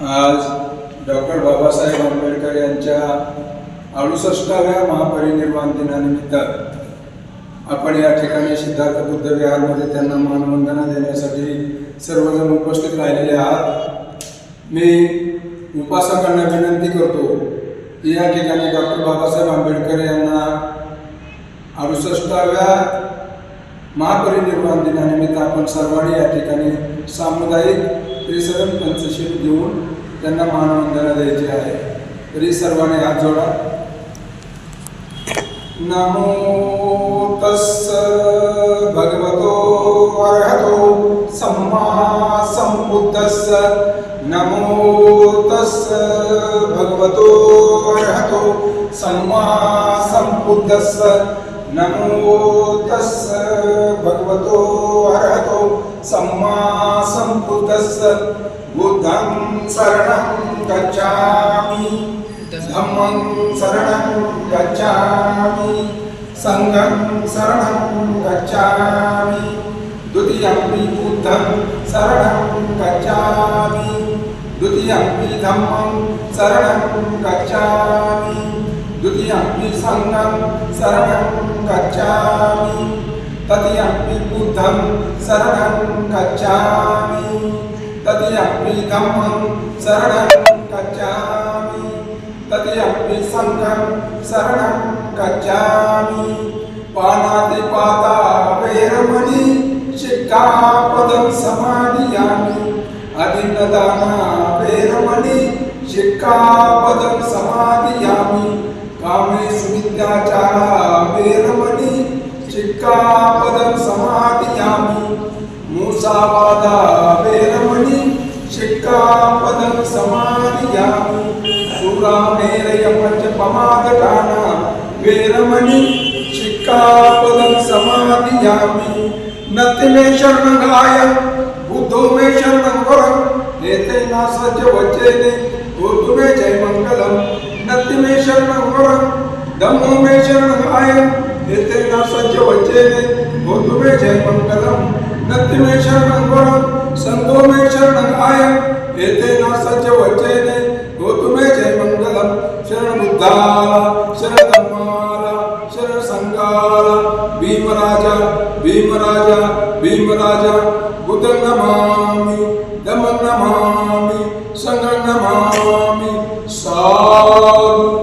आज डॉक्टर बाबासाहेब आंबेडकर यांच्या अडुसष्टाव्या महापरिनिर्वाण दिनानिमित्त आपण या ठिकाणी सिद्धार्थ बुद्ध विहारमध्ये त्यांना मानवंदना देण्यासाठी सर्वजण उपस्थित राहिलेले आहात. मी उपासकांना विनंती करतो की या ठिकाणी डॉक्टर बाबासाहेब आंबेडकर यांना अडुसष्टाव्या महापरिनिर्वाण दिनानिमित्त आपण सर्वांनी या ठिकाणी सामुदायिक पंचशील घेऊन त्यांना मानवंदना द्यायची आहे. तरी सर्वांनी हात जोडा. नमो तस्स भगवतो सम्बुद्धस्स. नमो तस्स भगवतो अर्हतो सम्मा सम्बुद्धस्स. नमो तस्स भगवतो अर्हतो सम्मा सम्बुद्धस्स बुद्धं शरणं गच्छामि। धम्मं शरणं गच्छामि। सङ्घं शरणं गच्छामि। द्वितीयम्पि बुद्धं शरणं गच्छामि। द्वितीयम्पि धम्मं शरणं गच्छामि। द्वितीयम्पि सङ्घं शरणं गच्छामि। तृतीयम्पि बुद्धं शरणं गच्छामि तृतीयम्पि धम्मं शरणं गच्छामि तृतीयम्पि सङ्घं शरणं गच्छामि पाणातिपाता वैरमणि शिक्खापदं समादियामि अदिनदाना वैरमणि शिक्खापदं समादियामि कामेषु मिथ्याचारा वैरमणि शिक्खापदं शिक्खापदं समादियामि सुरामेरय पञ्चपमादटाना वेरमणि शिक्खापदं समादियामि नति मे शरणगाय, बुद्धो मे शरणं वरं एते न सज्ज वचेने बुद्धु मे जय मङ्गलं नति मे शरणं वरं धम्मो मे शरणगाय। एते न सज्ज वचेने बुद्धु मे जय मङ्गलं नति मे शरणं वरं शरण शर शरण भीम राजा भीम राजा भीम राजा बुद्ध नमामि धम्मं नमामि संग नमामि साधु।